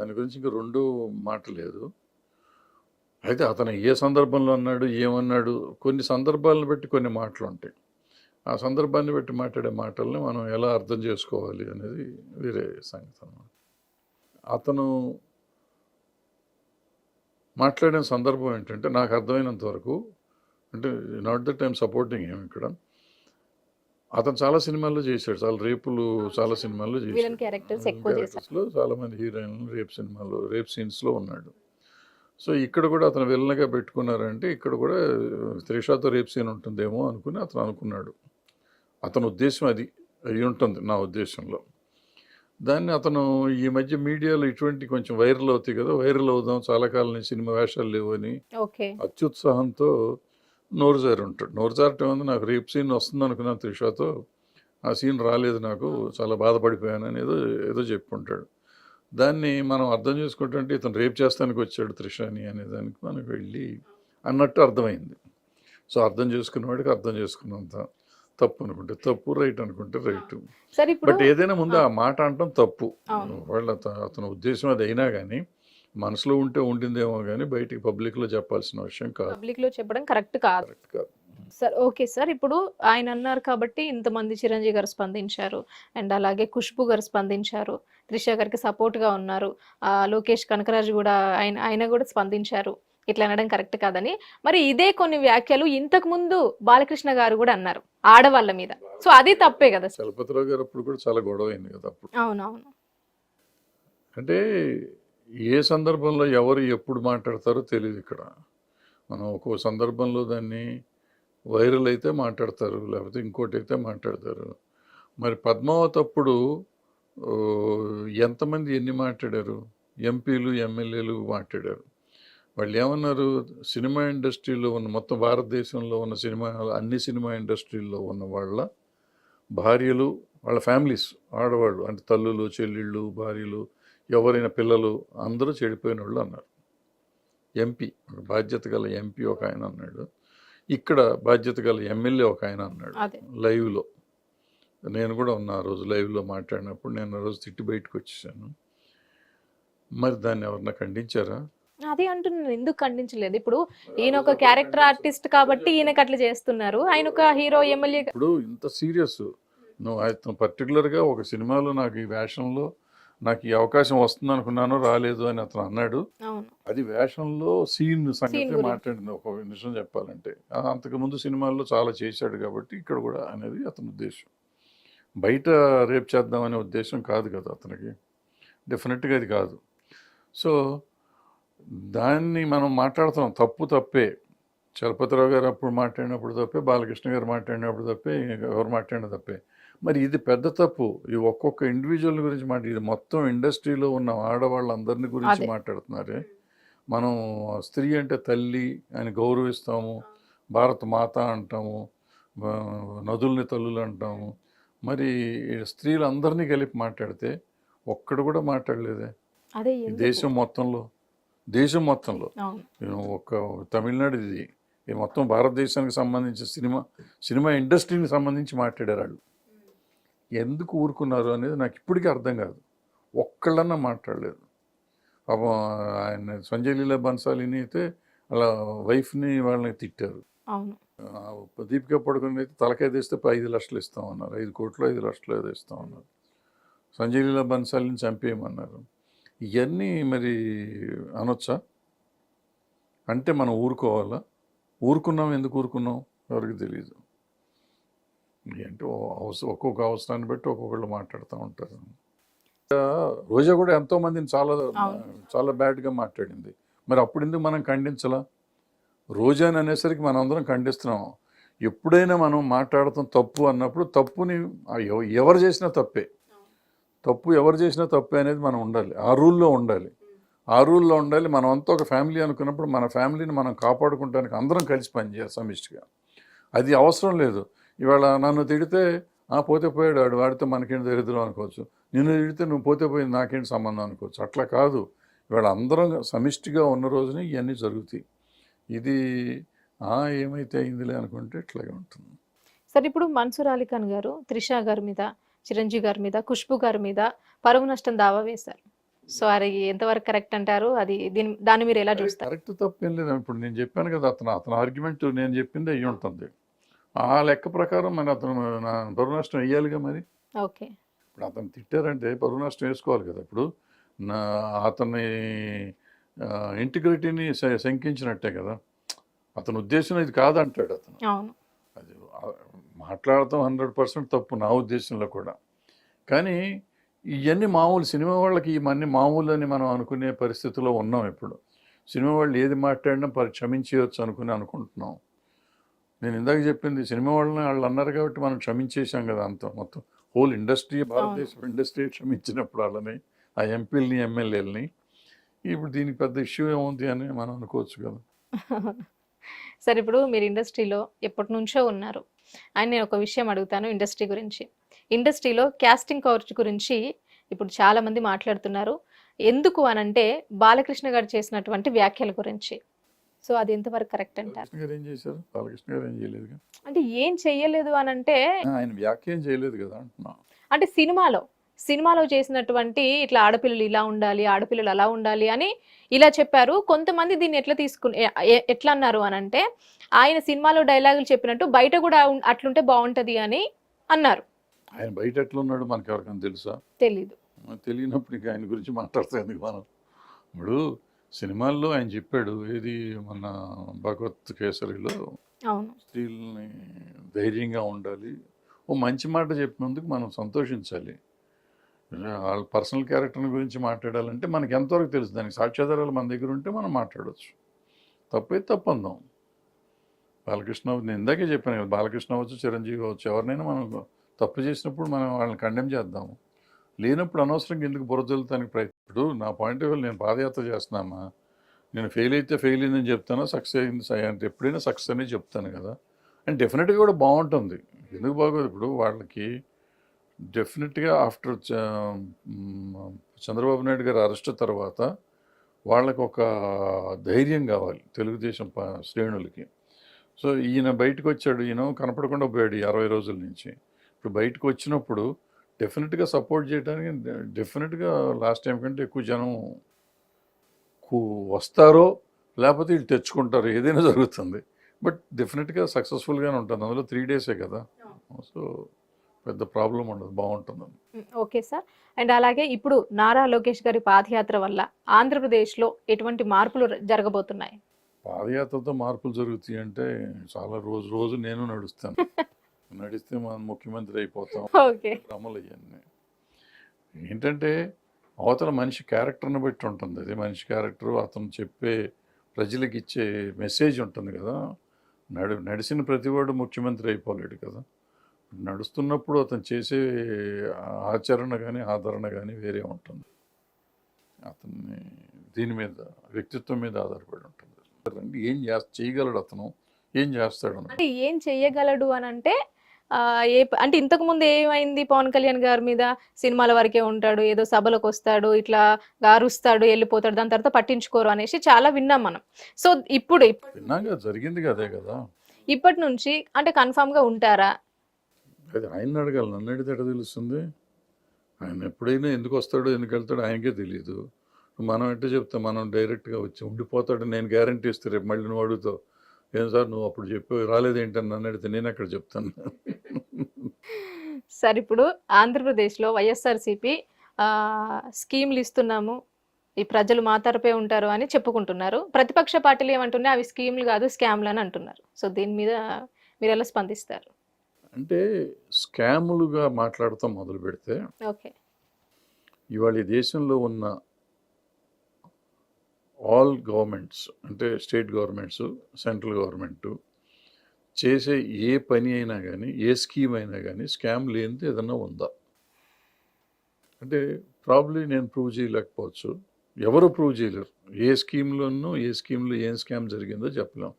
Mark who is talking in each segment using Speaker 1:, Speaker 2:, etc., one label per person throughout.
Speaker 1: దాని గురించి ఇంకా రెండు మాట లేదు. అయితే అతను ఏ సందర్భంలో అన్నాడు ఏమన్నాడు కొన్ని సందర్భాలను బట్టి కొన్ని మాటలు ఉంటాయి ఆ సందర్భాన్ని బట్టి మాట్లాడే మాటల్ని మనం ఎలా అర్థం చేసుకోవాలి అనేది వేరే సంగతి అతను మాట్లాడిన సందర్భం ఏంటంటే నాకు అర్థమైనంత వరకు అంటే నాట్ దట్ టైం సపోర్టింగ్ ఏమి ఇక్కడ అతను చాలా సినిమాల్లో చేశాడు. చాలా రేపులు చాలా సినిమాల్లో చేశాడు. చాలా మంది హీరోయిన్లు రేప్ సినిమాలో రేప్ సీన్స్లో ఉన్నాడు. సో ఇక్కడ కూడా అతను విలన్గా పెట్టుకున్నారంటే ఇక్కడ కూడా త్రిషాతో రేప్ సీన్ ఉంటుందేమో అనుకుని అతను అనుకున్నాడు. అతని ఉద్దేశం అది అయి ఉంటుంది నా ఉద్దేశంలో. దాన్ని అతను ఈ మధ్య మీడియాలో ఇటువంటి కొంచెం వైరల్ అవుతాయి కదా వైరల్ అవుదాం చాలా కాలం సినిమా వేషాలు లేవు అని అత్యుత్సాహంతో నోరు జారి ఉంటాడు. నోరు జారటం ఉంది నాకు రేప్ సీన్ వస్తుంది అనుకున్నాను త్రిషాతో. ఆ సీన్ రాలేదు నాకు. చాలా బాధపడిపోయాను అని ఏదో చెప్పుకుంటాడు దాన్ని మనం అర్థం చేసుకుంటుంటే ఇతను రేప్ చేస్తానికి వచ్చాడు త్రిషాని అనే దానికి మనకు వెళ్ళి అన్నట్టు అర్థమైంది. సో అర్థం చేసుకున్నవాడికి అర్థం చేసుకున్నంత తప్పు అనుకుంటే తప్పు రైట్ అనుకుంటే రైట్. బట్ ఏదైనా ముందు ఆ మాట అనటం తప్పు. వాళ్ళ అత- అతని ఉద్దేశం అది అయినా కానీ మనసులో ఉంటే ఉండిందేమో కానీ బయటికి పబ్లిక్లో చెప్పాల్సిన విషయం కాదు.
Speaker 2: పబ్లిక్లో చెప్పడం కరెక్ట్ కాదు.
Speaker 1: కరెక్ట్ కాదు.
Speaker 2: Sir okay sir. ఇప్పుడు ఆయన అన్నారు కాబట్టి ఇంతమంది చిరంజీవి గారు స్పందించారు. అండ్ అలాగే ఖుష్బు గారు స్పందించారు. త్రిష గారికి support గా ఉన్నారు లోకేష్ కనకరాజు కూడా ఆయన ఆయన కూడా స్పందించారు. ఇట్లా అనడం కరెక్ట్ కాదని. మరి ఇదే కొన్ని వ్యాఖ్యలు ఇంతకు ముందు బాలకృష్ణ గారు కూడా అన్నారు ఆడవాళ్ళ మీద. సో అది తప్పే కదా
Speaker 1: చలపతిరావు గారు అప్పుడు కూడా చాలా గొడవ అయింది కదా
Speaker 2: అవునవును.
Speaker 1: అంటే ఏ సందర్భంలో ఎవరు ఎప్పుడు మాట్లాడతారో తెలియదు ఇక్కడ. మనం ఒక్కో సందర్భంలో దాన్ని వైరల్ అయితే మాట్లాడతారు లేకపోతే ఇంకోటి అయితే మాట్లాడతారు. మరి పద్మావతి అప్పుడు ఎంతమంది ఎన్ని మాట్లాడారు? ఎంపీలు ఎమ్మెల్యేలు మాట్లాడారు. వాళ్ళు ఏమన్నారు? సినిమా ఇండస్ట్రీలో ఉన్న మొత్తం భారతదేశంలో ఉన్న సినిమా అన్ని సినిమా ఇండస్ట్రీల్లో ఉన్న వాళ్ళ భార్యలు వాళ్ళ ఫ్యామిలీస్ ఆడవాళ్ళు అంటే తల్లులు చెల్లెళ్ళు భార్యలు ఎవరైనా పిల్లలు అందరూ చెడిపోయిన వాళ్ళు అన్నారు. ఎంపీ బాధ్యత గల ఎంపీ ఒక ఆయన అన్నాడు. ఇక్కడ బాధ్యత గల ఎమ్మెల్యే ఒక ఆయన అన్నాడు లైవ్లో. నేను కూడా ఉన్నా ఆ రోజు లైవ్లో మాట్లాడినప్పుడు నేను ఆ రోజు తిట్టి బయటకు వచ్చేసాను. మరి దాన్ని ఎవరన్నా ఖండించారా?
Speaker 2: అదే అంటున్నాను ఎందుకు ఖండించలేదు? ఇప్పుడు ఈయన ఒక క్యారెక్టర్ ఆర్టిస్ట్ కాబట్టి ఈయనకి అట్లా చేస్తున్నారు. ఆయన ఒక హీరో ఎమ్మెల్యే
Speaker 1: ఇప్పుడు ఇంత సీరియస్. నువ్వు అతను పర్టికులర్గా ఒక సినిమాలో నాకు ఈ వేషంలో నాకు ఈ అవకాశం వస్తుంది అనుకున్నాను రాలేదు అని అతను అన్నాడు. అది వేషంలో సీన్ సంగతి. మాట్లాడింది. ఒక నిమిషం చెప్పాలంటే. ఆ అంతకుముందు సినిమాల్లో చాలా చేశాడు కాబట్టి ఇక్కడ కూడా అనేది అతని ఉద్దేశం. బయట రేప్ చేద్దామనే ఉద్దేశం కాదు కదా అతనికి. డెఫినెట్గా అది కాదు. సో దాన్ని మనం మాట్లాడుతున్నాం. తప్పు తప్పే. చలపతిరావు గారు అప్పుడు మాట్లాడినప్పుడు తప్పే బాలకృష్ణ గారు మాట్లాడినప్పుడు తప్పే ఎవరు మాట్లాడిన తప్పే. మరి ఇది పెద్ద తప్పు. ఈ ఒక్కొక్క ఇండివిజువల్ గురించి మాట ఇది మొత్తం ఇండస్ట్రీలో ఉన్న ఆడవాళ్ళందరినీ గురించి. మాట్లాడుతున్నారే. మనం స్త్రీ అంటే తల్లి అని గౌరవిస్తాము. భారత మాత అంటాము. నదుల్ని తల్లులు అంటాము. మరి స్త్రీలందరినీ కలిపి మాట్లాడితే ఒక్కడు కూడా మాట్లాడలేదే? దేశం మొత్తంలో. దేశం మొత్తంలో. ఒక తమిళనాడు ఇది. ఈ మొత్తం భారతదేశానికి సంబంధించిన సినిమా సినిమా ఇండస్ట్రీకి సంబంధించి మాట్లాడారు వాళ్ళు. ఎందుకు ఊరుకున్నారు అనేది నాకు ఇప్పటికీ అర్థం కాదు. ఒక్కళ్ళన్నా మాట్లాడలేదు. పాపం ఆయన సంజయ్ లీలా బన్సాలిని అయితే వాళ్ళ వైఫ్ని వాళ్ళని తిట్టారు. దీపిక పడుకుని అయితే తలకాయ తీస్తే ఐదు లక్షలు ఇస్తామన్నారు. ఐదు కోట్లు ఐదు లక్షలు ఏదో ఇస్తామన్నారు. సంజయ్ లీలా బన్సాలిని చంపేయమన్నారు. ఇవన్నీ మరి అనొచ్చా? అంటే మనం ఊరుకోవాలా? ఊరుకున్నాం ఎందుకు ఊరుకున్నాం? ఎవరికి తెలియదు ఏంటో అవసరం ఒక్కొక్క అవసరాన్ని బట్టి ఒక్కొక్కళ్ళు మాట్లాడుతూ ఉంటారు. ఇంకా రోజా కూడా ఎంతో మందిని చాలా. చాలా బ్యాడ్గా మాట్లాడింది. మరి అప్పుడు ఎందుకు మనం ఖండించలా? రోజాని అనేసరికి మనం అందరం ఖండిస్తున్నాం. ఎప్పుడైనా మనం మాట్లాడతాం తప్పు అన్నప్పుడు తప్పుని ఎవరు చేసినా తప్పే. తప్పు ఎవరు చేసినా తప్పే అనేది మనం ఉండాలి. ఆ రూల్లో ఉండాలి. ఆ రూల్లో ఉండాలి. మనం అంతా ఒక ఫ్యామిలీ అనుకున్నప్పుడు మన ఫ్యామిలీని మనం కాపాడుకుంటానికి అందరం కలిసి పనిచేయాలి సమిష్టిగా. అది అవసరం లేదు. ఇవాళ నన్ను తిడితే ఆ పోతే పోయాడు వాడు వాడితే మనకేంటి దరిద్రం అనుకోవచ్చు. నిన్ను తిడితే నువ్వు పోతే పోయింది నాకేంటి సంబంధం అనుకోవచ్చు. అట్లా కాదు. ఇవాళ అందరం సమిష్టిగా ఉన్న రోజునే ఇవన్నీ జరుగుతాయి. ఇది ఆ ఏమైతే అయిందిలే అనుకుంటే ఇట్లాగే ఉంటుంది.
Speaker 2: సరే ఇప్పుడు మన్సూర్ అలీ ఖాన్ గారు త్రిష గారి మీద చిరంజీవి గారి మీద ఖుష్బు గారి మీద పరువు నష్టం దావా వేశారు. సో అది ఎంతవరకు కరెక్ట్ అంటారు? అది దీని దాన్ని మీరు ఎలా చూస్తారు?
Speaker 1: కరెక్ట్ తప్పు లేదు. ఇప్పుడు నేను చెప్పాను కదా అతను అతని ఆర్గ్యుమెంట్ నేను చెప్పింది అయ్యి ఉంటుంది ఆ లెక్క ప్రకారం మరి అతను పరువు నష్టం వేయాలిగా మరి.
Speaker 2: ఓకే.
Speaker 1: ఇప్పుడు అతను తిట్టారంటే పరువు నష్టం వేసుకోవాలి కదా ఇప్పుడు. నా అతని ఇంటిగ్రిటీని శంకించినట్టే కదా. అతని ఉద్దేశం ఇది కాదంటాడు అతను. అది మాట్లాడటం హండ్రెడ్ పర్సెంట్ తప్పు నా ఉద్దేశంలో కూడా. కానీ ఇవన్నీ మామూలు సినిమా వాళ్ళకి ఇవన్నీ మామూలు అని మనం అనుకునే పరిస్థితిలో ఉన్నాం ఇప్పుడు. సినిమా వాళ్ళు ఏది మాట్లాడినా పరి క్షమించవచ్చు అనుకుని అనుకుంటున్నాం. నేను ఇందాక చెప్పింది సినిమా వాళ్ళని వాళ్ళు అన్నారు కాబట్టి మనం క్షమించేసాం కదా అంత మొత్తం. హోల్ ఇండస్ట్రీ భారతదేశం ఇండస్ట్రీ క్షమించినప్పుడు వాళ్ళని ఆ ఎంపీలని ఎమ్మెల్యేలని ఇప్పుడు దీనికి పెద్ద ఇష్యూ ఏముంది అని మనం అనుకోవచ్చు కదా.
Speaker 2: సరే ఇప్పుడు మీరు ఇండస్ట్రీలో ఎప్పటి నుంచో ఉన్నారు. ఆయన నేను ఒక విషయం అడుగుతాను ఇండస్ట్రీ గురించి. ఇండస్ట్రీలో క్యాస్టింగ్ కౌచ్ గురించి ఇప్పుడు చాలా మంది మాట్లాడుతున్నారు. ఎందుకు అనంటే బాలకృష్ణ గారు చేసినటువంటి వ్యాఖ్యల గురించి. సో అది ఎంతవరకు కరెక్ట్ అంటారు?
Speaker 1: గారు ఏం చేశారు? బాలకృష్ణ గారు ఏం చేయలేదుగా
Speaker 2: అంటే ఏం చెయ్యలేదు అనంటే
Speaker 1: ఆయన వ్యాఖ్యం చేయలేదు కదా అంటున్నా.
Speaker 2: అంటే సినిమాలో సినిమాలో చేసినటువంటి ఇట్లా ఆడపిల్లలు ఇలా ఉండాలి ఆడపిల్లలు అలా ఉండాలి అని ఇలా చెప్పారు. కొంతమంది దీన్ని ఎట్లా ఎ- ఎట్లా అన్నారు అని అంటే ఆయన సినిమాలో డైలాగులు చెప్పినట్టు బయట కూడా అట్లుంటే బాగుంటది అని అన్నారు.
Speaker 1: ఆయన బయట ఎట్లా ఉన్నాడు మనకి ఎవరికైనా తెలుసా?
Speaker 2: తెలీదు.
Speaker 1: తెలియనప్పుడు ఆయన గురించి మాట్లాడతాం ఎందుకు మనం? ఇప్పుడు సినిమాల్లో ఆయన చెప్పాడు ఏది మన భగవత్ కేసరిలో స్త్రీలని ధైర్యంగా ఉండాలి. ఓ మంచి మాట చెప్పినందుకు మనం సంతోషించాలి. వాళ్ళ పర్సనల్ క్యారెక్టర్ గురించి మాట్లాడాలంటే మనకి ఎంతవరకు తెలుసు? దానికి సాక్ష్యాధారాలు మన దగ్గర ఉంటే మనం మాట్లాడవచ్చు తప్పైతే తప్పందాం. బాలకృష్ణ నేను ఇందాకే చెప్పాను కదా బాలకృష్ణ అవ్వచ్చు చిరంజీవి అవ్వచ్చు ఎవరినైనా మనం తప్పు చేసినప్పుడు మనం వాళ్ళని కండెమ్ చేద్దాము. లేనప్పుడు అనవసరంగా ఎందుకు బురదలుతానికి ప్రయత్నం? ఇప్పుడు నా పాయింట్ ఆఫ్ వ్యూ నేను పాదయాత్ర చేస్తున్నామా? నేను ఫెయిల్ అయితే ఫెయిల్ అయిందని చెప్తాను? సక్సెస్ అయింది అంటే ఎప్పుడైనా సక్సెస్ అనే చెప్తాను కదా. అండ్ డెఫినెట్గా కూడా బాగుంటుంది. ఎందుకు బాగోదు? ఇప్పుడు వాళ్ళకి డెఫినెట్గా ఆఫ్టర్ చంద్రబాబు నాయుడు గారి అరెస్ట్ తర్వాత వాళ్ళకి ఒక ధైర్యం కావాలి తెలుగుదేశం ప- శ్రేణులకి. సో ఈయన బయటకు వచ్చాడు. ఈయన కనపడకుండా పోయాడు ఈ అరవై రోజుల నుంచి. ఇప్పుడు బయటకు వచ్చినప్పుడు డెఫినెట్గా సపోర్ట్ చేయడానికి డెఫినెట్గా లాస్ట్ టైం కంటే ఎక్కువ జనం కు- వస్తారో లేకపోతే వీళ్ళు తెచ్చుకుంటారు ఏదైనా జరుగుతుంది. బట్ డెఫినెట్గా సక్సెస్ఫుల్గానే ఉంటుంది. అందులో త్రీ డేసే కదా. సో పెద్ద ప్రాబ్లం ఉండదు. బాగుంటుంది
Speaker 2: ఓకే సార్. అండ్ అలాగే ఇప్పుడు నారా లోకేష్ గారి పాదయాత్ర వల్ల ఆంధ్రప్రదేశ్లో ఎటువంటి మార్పులు జరగబోతున్నాయి?
Speaker 1: పాదయాత్రతో మార్పులు జరుగుతాయి అంటే చాలా రోజు రోజు నేను నడుస్తాను. నడిస్తే మనం ముఖ్యమంత్రి అయిపోతాం. అమలు అవన్నీ ఏంటంటే అవతల మనిషి క్యారెక్టర్ని బట్టి ఉంటుంది. అది మనిషి క్యారెక్టర్ అతను చెప్పే ప్రజలకు ఇచ్చే మెసేజ్ ఉంటుంది కదా. నడు నడిచిన ప్రతివాడు ముఖ్యమంత్రి అయిపోలేడు కదా. నడుస్తున్నప్పుడు అతను చేసే ఆచరణ కానీ ఆదరణ కానీ వేరే ఉంటుంది. అతన్ని దీని మీద వ్యక్తిత్వం మీద ఆధారపడి ఉంటుంది. ఏం చేస్త చేయగలడు అతను? ఏం చేస్తాడు
Speaker 2: ఏం చెయ్యగలడు అని అంటే ఏ అంటే ఇంతకు ముందు ఏమైంది పవన్ కళ్యాణ్ గారి మీద? సినిమాల వరకే ఉంటాడు ఏదో సభలకు వస్తాడు ఇట్లా గారుస్తాడు వెళ్ళిపోతాడు దాని తర్వాత పట్టించుకోరు అనేసి చాలా విన్నాం మనం. సో ఇప్పుడు
Speaker 1: జరిగింది కదే కదా.
Speaker 2: ఇప్పటి నుంచి అంటే కన్ఫామ్గా ఉంటారా?
Speaker 1: అది ఆయన అడగాలి నన్ను అడిగితే తెలుస్తుంది? ఆయన ఎప్పుడైనా ఎందుకు వస్తాడో ఎందుకు వెళ్తాడో ఆయనకే తెలియదు మనం ఎట్ట చెప్తాం మనం డైరెక్ట్గా వచ్చి ఉండిపోతాడు నేను గ్యారంటీ ఇస్తే రేపు మళ్ళీ నువ్వు అడుగుతావు. ఏం సార్ నువ్వు అప్పుడు చెప్పి రాలేదేంటని నన్ను అడిగితే నేను అక్కడ చెప్తాను?
Speaker 2: సార్ ఇప్పుడు ఆంధ్రప్రదేశ్లో వైఎస్ఆర్సీపీ స్కీమ్లు ఇస్తున్నాము ఈ ప్రజలు మా తరపే ఉంటారు అని చెప్పుకుంటున్నారు. ప్రతిపక్ష పార్టీలు ఏమంటున్నాయి అవి స్కీమ్లు కాదు స్కామ్లు అని అంటున్నారు. సో దీని మీద మీరు ఎలా స్పందిస్తారు?
Speaker 1: అంటే స్కాములుగా మాట్లాడతాం మొదలు పెడితే
Speaker 2: ఓకే.
Speaker 1: ఇవాళ దేశంలో ఉన్న ఆల్ గవర్నమెంట్స్ అంటే స్టేట్ గవర్నమెంట్స్ సెంట్రల్ గవర్నమెంట్ చేసే ఏ పని అయినా కానీ ఏ స్కీమ్ అయినా కానీ స్కామ్ లేనిది ఏదన్నా ఉందా? అంటే ప్రాబ్లీ నేను ప్రూవ్ చేయలేకపోవచ్చు. ఎవరు ప్రూవ్ చేయలేరు. ఏ స్కీమ్లోనూ ఏ స్కీమ్లో ఏం స్కామ్ జరిగిందో చెప్పలేం.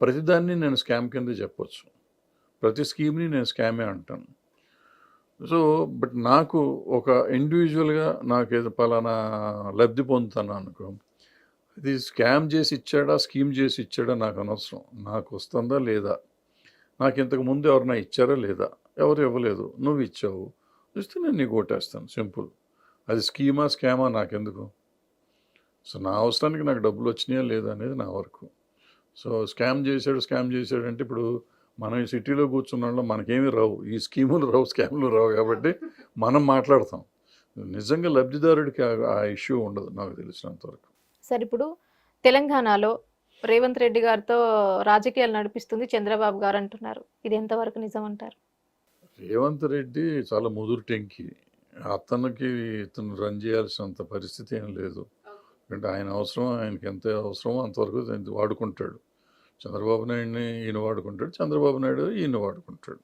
Speaker 1: ప్రతిదాన్ని నేను స్కామ్ కింద చెప్పొచ్చు. ప్రతి స్కీమ్ని నేను స్కామే అంటాను. సో బట్ నాకు ఒక ఇండివిజువల్గా నాకు ఏదో పలానా లబ్ధి పొందుతాను అనుకో ఇది స్కామ్ చేసి ఇచ్చాడా స్కీమ్ చేసి ఇచ్చాడా నాకు అనవసరం. నాకు వస్తుందా లేదా? నాకు ఇంతకు ముందు ఎవరైనా ఇచ్చారా లేదా? ఎవరు ఇవ్వలేదు. నువ్వు ఇచ్చావు. ఇస్తే నేను నీకు ఓటేస్తాను సింపుల్. అది స్కీమా స్కామా నాకెందుకు? సో నా అవసరానికి నాకు డబ్బులు వచ్చినాయా లేదా అనేది నా వరకు. సో స్కామ్ చేశాడు స్కామ్ చేశాడు అంటే ఇప్పుడు మనం ఈ సిటీలో కూర్చున్న మనకేమీ రావు. ఈ స్కీములు రావు స్కాములు రావు కాబట్టి మనం మాట్లాడతాం. నిజంగా లబ్ధిదారుడికి ఆ- ఇష్యూ ఉండదు నాకు తెలిసినంతవరకు.
Speaker 2: సార్ ఇప్పుడు తెలంగాణలో రేవంత్ రెడ్డి గారితో రాజకీయాలు నడిపిస్తుంది చంద్రబాబు గారు అంటున్నారు. ఇది ఎంతవరకు నిజం అంటారు?
Speaker 1: రేవంత్ రెడ్డి చాలా ముదురు టెంకి. అతనికి ఇతను రన్ చేయాల్సినంత పరిస్థితి ఏం లేదు. ఎందుకంటే ఆయన అవసరం ఆయనకి ఎంత అవసరమో అంతవరకు వాడుకుంటాడు. చంద్రబాబు నాయుడిని ఈయన వాడుకుంటాడు చంద్రబాబు నాయుడు ఈయన వాడుకుంటాడు.